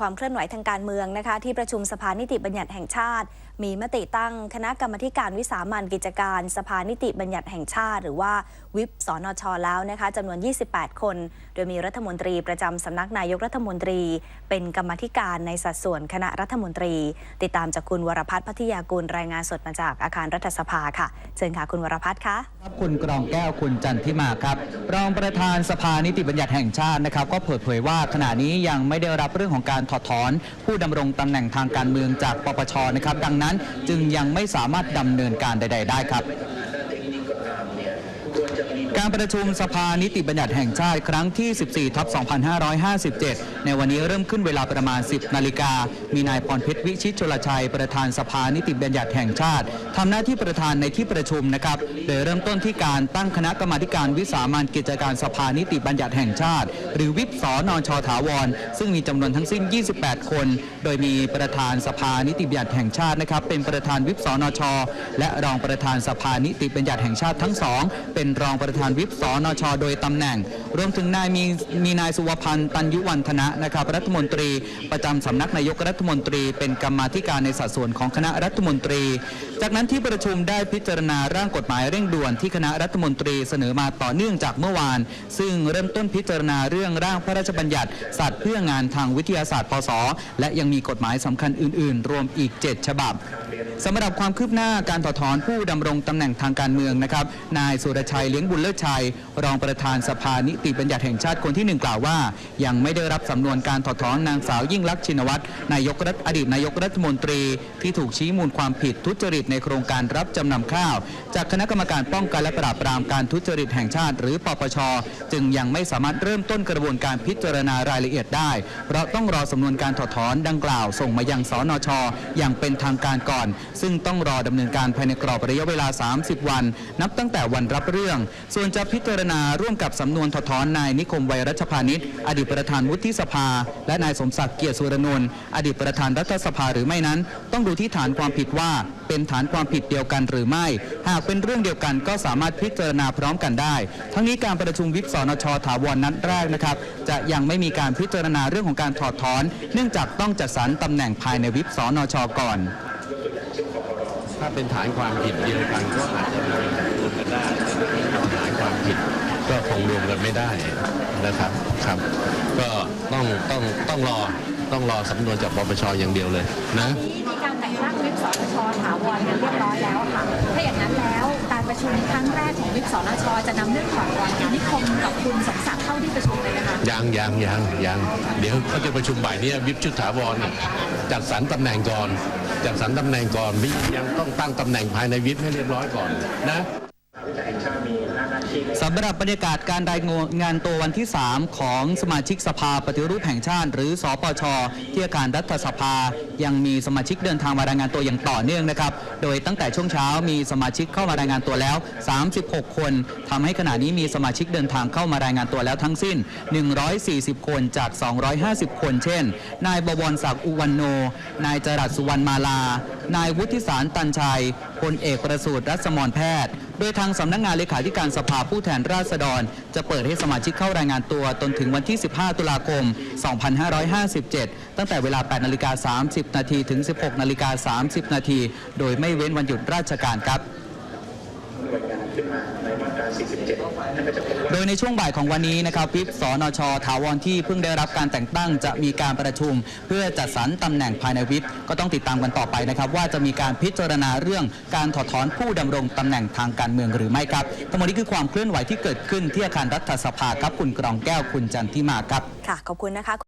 ความเคลื่อนไหวทางการเมืองนะคะ ที่ประชุมสภานิติบัญญัติแห่งชาติ มีมติตั้งคณะกรรมการวิสามันกิจการ สภานิติบัญญัติแห่งชาติ หรือว่าวิปสนชแล้วนะคะจำนวน 28 คน โดยมีรัฐมนตรีประจำสำนักนายกรัฐมนตรี เป็นกรรมธิการในสัดส่วนคณะรัฐมนตรี ติดตามจากคุณวรพัฒน์พัทยากุลรายงานสดมาจากอาคารรัฐสภาค่ะ เชิญค่ะคุณวรพัฒน์คะครับคุณกรองแก้วคุณจันทิมาครับรองประธานสภานิติบัญญัติแห่งชาตินะครับ ก็เปิดเผยว่าขณะนี้ยังไม่ได้รับเรื่องของการถอดถอน ผู้ดำรงตำแหน่งทางการเมืองจากปปชนะครับ ดังนั้นจึงยังไม่สามารถดำเนินการใด ๆ ได้ครับ การประชุมสภานิติบัญญัติแห่งชาติครั้งที่ 14ทับ2557 ในวันนี้เริ่มขึ้นเวลาประมาณ 10 นาฬิกา มีนายพรเพชรวิชิตชลชัย ประธานสภานิติบัญญัติแห่งชาติทำหน้าที่ประธานในที่ประชุมนะครับ โดยเริ่มต้นที่การตั้งคณะกรรมาการวิสามันกิจการสภานิติบัญญัติแห่งชาติ หรือวิปสนชถาวร ซึ่งมีจำนวนทั้งสิ้น 28 คน โดยมีประธานสภานิติบัญญัติแห่งชาตินะครับ เป็นประธานวิปสนช และรองประธานสภานิติบัญญัติแห่งชาติทั้งสองเป็นรองประธานวิปสนช โดยตำแหน่ง รวมถึงนายมีมีนายสุวพันธ์ตันยุวันธนะนะครับรัฐมนตรีประจำสำนักนายกรัฐมนตรี เป็นกรรมาธิการในสัดส่วนของคณะรัฐมนตรี จากนั้นที่ประชุมได้พิจารณาร่างกฎหมายเร่งด่วนที่คณะรัฐมนตรีเสนอมาต่อเนื่องจากเมื่อวาน ซึ่งเริ่มต้นพิจารณาเรื่องร่างพระราชบัญญัติสัตว์เพื่องานทางวิทยาศาสตร์พศและยังมีกฎหมายสำคัญอื่น ๆ รวมอีก 7 ฉบับสำหรับความคืบหน้าการถอดถอนผู้ดำรงตำแหน่งทางการเมืองนะครับนายสุรชัยเลี้ยงบุญเลิศชัย รองประธานสภานิติบัญญัติแห่งชาติคนที่หนึ่งกล่าวว่า ยังไม่ได้รับสำนวนการถอดถอนนางสาวยิ่งลักษณ์ชินวัตรนายกรัฐอดีตนายกรัฐมนตรีที่ถูกชี้มูลความผิดทุจริตในโครงการรับจำนำข้าว จากคณะกรรมการป้องกันและปราบปรามการทุจริตแห่งชาติ หรือปปช จึงยังไม่สามารถเริ่มต้นกระบวนการพิจารณารายละเอียดได้ เพราะต้องรอสำนวนการถอดถอนดังกล่าวส่งมายังสนช อย่างเป็นทางการก่อน ซึ่งต้องรอดำเนินการภายในกรอบระยะเวลา 30 วัน นับตั้งแต่วันรับเรื่อง ส่วนจะพิจารณาร่วมกับสำนวนถอดถอนนายนิคมไวยรัชพานิชอดีตประธานวุฒิสภา และนายสมศักดิ์เกียรติสุรนนท์อดีตประธานรัฐสภาหรือไม่นั้น ต้องดูที่ฐานความผิดว่าเป็นฐานความผิดเดียวกันหรือไม่ หากเป็นเรื่องเดียวกันก็สามารถพิจารณาพร้อมกันได้ ทั้งนี้การประชุมวิปสนชถาวรนัดแรกนะครับ จะยังไม่มีการพิจารณาเรื่องของการถอดถอน เนื่องจากต้องจัดสรรตำแหน่งภายในวิปสนชก่อน ถ้าเป็นฐานความผิดเดียวกันก็อาจจะรวมกันได้ฐานความผิดก็คงรวมกันไม่ได้นะครับครับ ก็ต้องต้องต้องรอต้องรอสำนวนจากปปชอย่างเดียวเลยนะ สชถาวรกันเรียบร้อยแล้วค่ะ ถ้าอย่างนั้นแล้วการประชุมครั้งแรกของวิปสนชจะนำเรื่องถอดถอนนิคมกับคุณสมศักดิ์เข้าที่ประชุมเลยนะคะยังยังยังยังเดี๋ยวเขาจะประชุมบ่ายนี้วิปชุดถาวรจัดสรรตำแหน่งก่อนจัดสรรตำแหน่งก่อนวิปยังต้องตั้งตำแหน่งภายในวิปให้เรียบร้อยก่อนนะ สำหรับบรรยากาศการรายงานตัววันที่ 3 ของสมาชิกสภาปฏิรูปแห่งชาติ หรือสอปชที่อาคารรัฐสภา ยังมีสมาชิกเดินทางมารายงานตัวอย่างต่อเนื่องนะครับ โดยตั้งแต่ช่วงเช้ามีสมาชิกเข้ามารายงานตัวแล้ว 36 คนทำให้ขณะนี้มีสมาชิกเดินทางเข้ามารายงานตัวแล้วทั้งสิ้น 140 คนจาก 250 คน เช่น นายบวรศักดิ์อุวันโน นายจรัสสุวรรณมาลา นายวุฒิสารตันชัยพลเอกประสูติรัศมรแพทย์ โดยทางสำนักงานเลขาธิการสภาผู้แทนราษฎร จะเปิดให้สมาชิกเข้ารายงานตัวจนถึงวันที่ 15 ตุลาคม 2557 ตั้งแต่เวลา 8 นาฬิกา 30 นาทีถึง 16 นาฬิกา 30 นาที โดยไม่เว้นวันหยุดราชการครับ โดยในช่วงบ่ายของวันนี้นะครับวิปสนชถาวรที่เพิ่งได้รับการแต่งตั้งจะมีการประชุม เพื่อจัดสรรตำแหน่งภายในวิปก็ต้องติดตามกันต่อไปนะครับ ว่าจะมีการพิจารณาเรื่องการถอดถอนผู้ดำรงตำแหน่งทางการเมืองหรือไม่ครับทั้งหมดนี้คือความเคลื่อนไหวที่เกิดขึ้นที่อาคารรัฐสภาครับคุณกรองแก้วคุณจันทิมาครับ ค่ะ ขอบคุณนะคะ